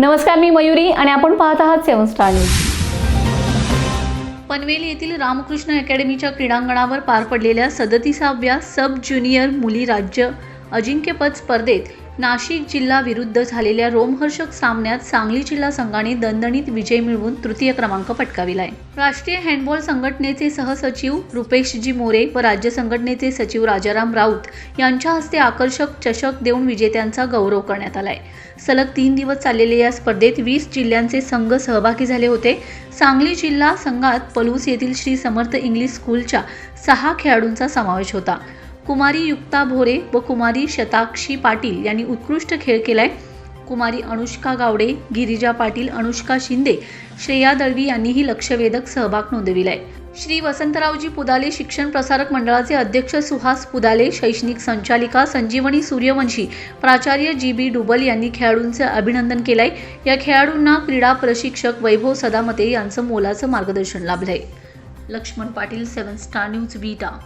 नमस्कार मी मयुरी आणि आपण पाहत आहात सेवन स्टार न्यूज. पनवेल येथील रामकृष्ण अकॅडमीच्या क्रीडांगणावर पार पडलेल्या सदतीसाव्या सब ज्युनियर मुली राज्य अजिंक्यपद स्पर्धेत नाशिक जिल्हा विरुद्ध झालेल्या रोमहर्षक सामन्यात सांगली जिल्हा संघाने दणदणीत विजय मिळवून तृतीय क्रमांक पटकाविलाय. राष्ट्रीय हँडबॉल संघटनेचे सहसचिव रुपेशजी मोरे व राज्य संघटनेचे सचिव राजाराम राऊत यांच्या हस्ते आकर्षक चषक देऊन विजेत्यांचा गौरव करण्यात आलाय. सलग तीन दिवस चाललेल्या या स्पर्धेत वीस जिल्ह्यांचे संघ सहभागी झाले होते. सांगली जिल्हा संघात पलूस येथील श्री समर्थ इंग्लिश स्कूलच्या सहा खेळाडूंचा समावेश होता. कुमारी युक्ता भोरे व कुमारी शताक्षी पाटील यांनी उत्कृष्ट खेळ केलाय. कुमारी अनुष्का गावडे गिरिजा पाटील अनुष्का शिंदे श्रेया दळवी यांनीही लक्षवेधक सहभाग नोंदविलाय. श्री वसंतरावजी पुदाले शिक्षण प्रसारक मंडळाचे अध्यक्ष सुहास पुदाले शैक्षणिक संचालिका संजीवनी सूर्यवंशी प्राचार्य जी बी डुबल यांनी खेळाडूंचे अभिनंदन केलंय. या खेळाडूंना क्रीडा प्रशिक्षक वैभव सदामते यांचं मोलाचं मार्गदर्शन लाभलंय. Laxman Patil seven star news Vita